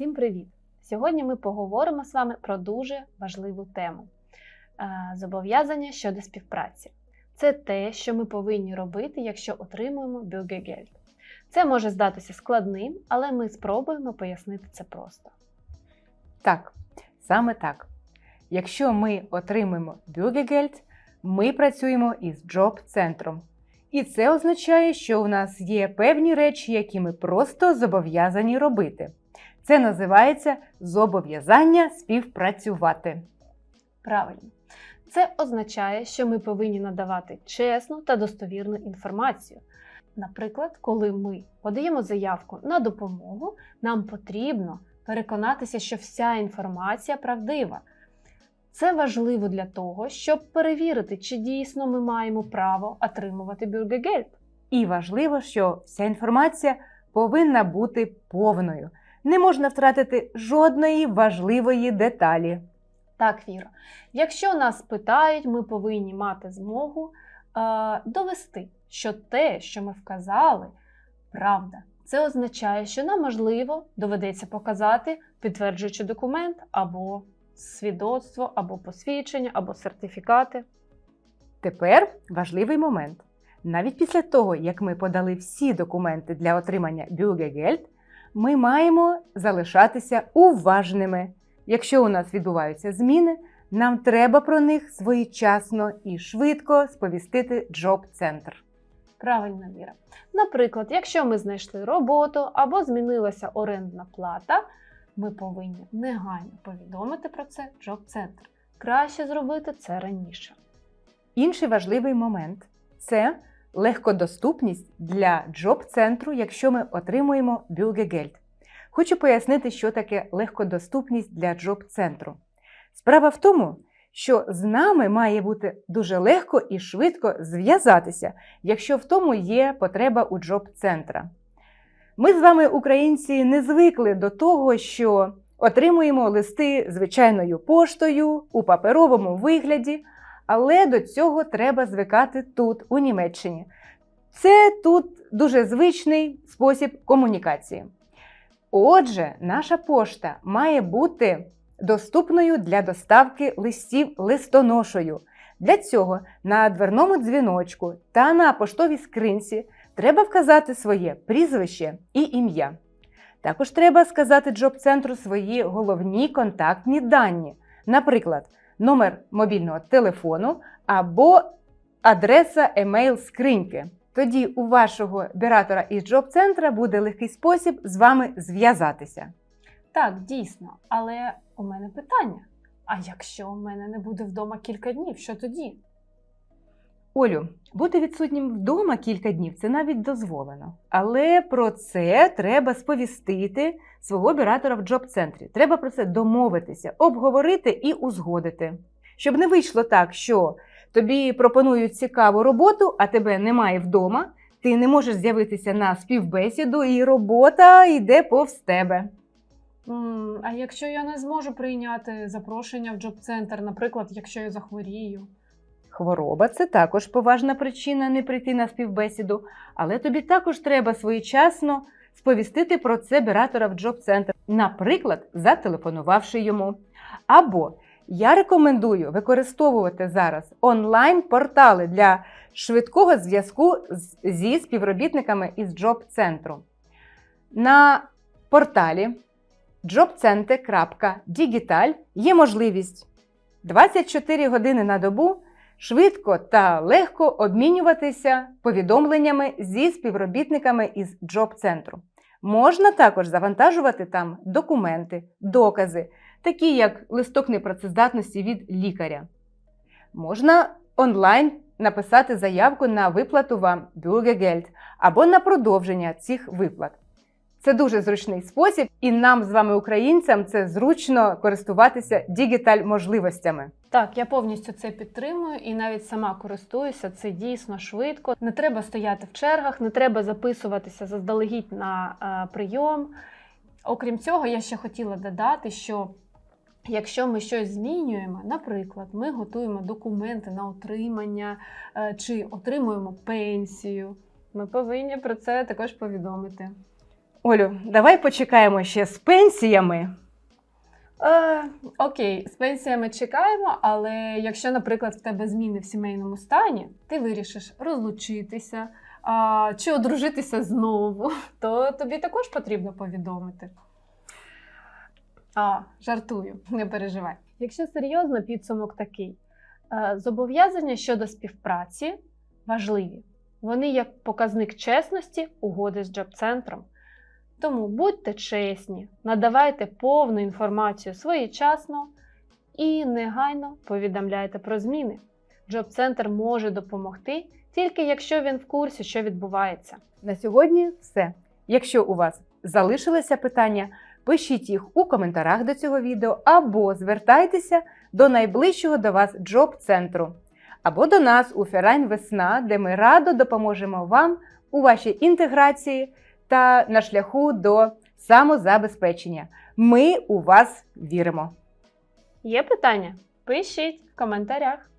Всім привіт! Сьогодні ми поговоримо з вами про дуже важливу тему е, зобов'язання щодо співпраці. Це те, що ми повинні робити, якщо отримуємо бюргегельд. Це може здатися складним, але ми спробуємо пояснити це просто. Так, саме так. Якщо ми отримуємо бюргегельд, ми працюємо із джоб-центром. І це означає, що у нас є певні речі, які ми просто зобов'язані робити. Це називається зобов'язання співпрацювати. Правильно. Це означає, що ми повинні надавати чесну та достовірну інформацію. Наприклад, коли ми подаємо заявку на допомогу, нам потрібно переконатися, що вся інформація правдива. Це важливо для того, щоб перевірити, чи дійсно ми маємо право отримувати бюргегельд. І важливо, що вся інформація повинна бути повною. Не можна втратити жодної важливої деталі. Так, Віро. Якщо нас питають, ми повинні мати змогу е, довести, що те, що ми вказали, правда. Це означає, що нам можливо доведеться показати підтверджуючий документ або свідоцтво, або посвідчення, або сертифікати. Тепер важливий момент. Навіть після того, як ми подали всі документи для отримання бюргегельд, ми маємо залишатися уважними. Якщо у нас відбуваються зміни, нам треба про них своєчасно і швидко сповістити джоб-центр. Правильно, Віра. Наприклад, якщо ми знайшли роботу або змінилася орендна плата, ми повинні негайно повідомити про це джоб-центр. Краще зробити це раніше. Інший важливий момент це легкодоступність для джоб-центру, якщо ми отримуємо бюргегельд. Хочу пояснити, що таке легкодоступність для джоб-центру. Справа в тому, що з нами має бути дуже легко і швидко зв'язатися, якщо в тому є потреба у джоб-центра. Ми з вами, українці, не звикли до того, що отримуємо листи звичайною поштою у паперовому вигляді, але до цього треба звикати тут, у Німеччині. Це тут дуже звичний спосіб комунікації. Отже, наша пошта має бути доступною для доставки листів листоношою. Для цього на дверному дзвіночку та на поштовій скринці треба вказати своє прізвище і ім'я. Також треба сказати джоб-центру свої головні контактні дані, наприклад, номер мобільного телефону або адреса емейл скриньки. Тоді у вашого біратора із джоб-центра буде легкий спосіб з вами зв'язатися. Так, дійсно, але у мене питання: а якщо у мене не буде вдома кілька днів, що тоді? Олю, бути відсутнім вдома кілька днів це навіть дозволено. Але про це треба сповістити свого біратора в джоб-центрі. Треба про це домовитися, обговорити і узгодити. Щоб не вийшло так, що тобі пропонують цікаву роботу, а тебе немає вдома, ти не можеш з'явитися на співбесіду, і робота йде повз тебе. А якщо я не зможу прийняти запрошення в джоб-центр, наприклад, якщо я захворію? Хвороба це також поважна причина не прийти на співбесіду, але тобі також треба своєчасно сповістити про це біратора в джоб-центр, наприклад, зателефонувавши йому. Або я рекомендую використовувати зараз онлайн-портали для швидкого зв'язку зі співробітниками із джоб-центру. На порталі jobcenter.digital є можливість 24 години на добу швидко та легко обмінюватися повідомленнями зі співробітниками із джоб-центру. Можна також завантажувати там документи, докази, такі як листок непрацездатності від лікаря. Можна онлайн написати заявку на виплату вам бюргегельд або на продовження цих виплат. Це дуже зручний спосіб, і нам з вами, українцям, це зручно користуватися дігіталь можливостями. Так, я повністю це підтримую і навіть сама користуюся. Це дійсно швидко. Не треба стояти в чергах, не треба записуватися заздалегідь на е, прийом. Окрім цього, я ще хотіла додати, що якщо ми щось змінюємо, наприклад, ми готуємо документи на отримання е, чи отримуємо пенсію, ми повинні про це також повідомити. Олю, давай почекаємо ще з пенсіями. Е, окей, з пенсіями чекаємо, але якщо, наприклад, в тебе зміни в сімейному стані, ти вирішиш розлучитися а, чи одружитися знову, то тобі також потрібно повідомити. А, жартую, не переживай. Якщо серйозно, підсумок такий: Е, зобов'язання щодо співпраці важливі. Вони як показник чесності угоди з джоб-центром. Тому будьте чесні, надавайте повну інформацію своєчасно і негайно повідомляйте про зміни. Джоб-центр може допомогти тільки якщо він в курсі, що відбувається. На сьогодні все. Якщо у вас залишилися питання, пишіть їх у коментарях до цього відео або звертайтеся до найближчого до вас джоб-центру, або до нас у Ферайн Весна, де ми радо допоможемо вам у вашій інтеграції та на шляху до самозабезпечення. Ми у вас віримо. Є питання? Пишіть в коментарях.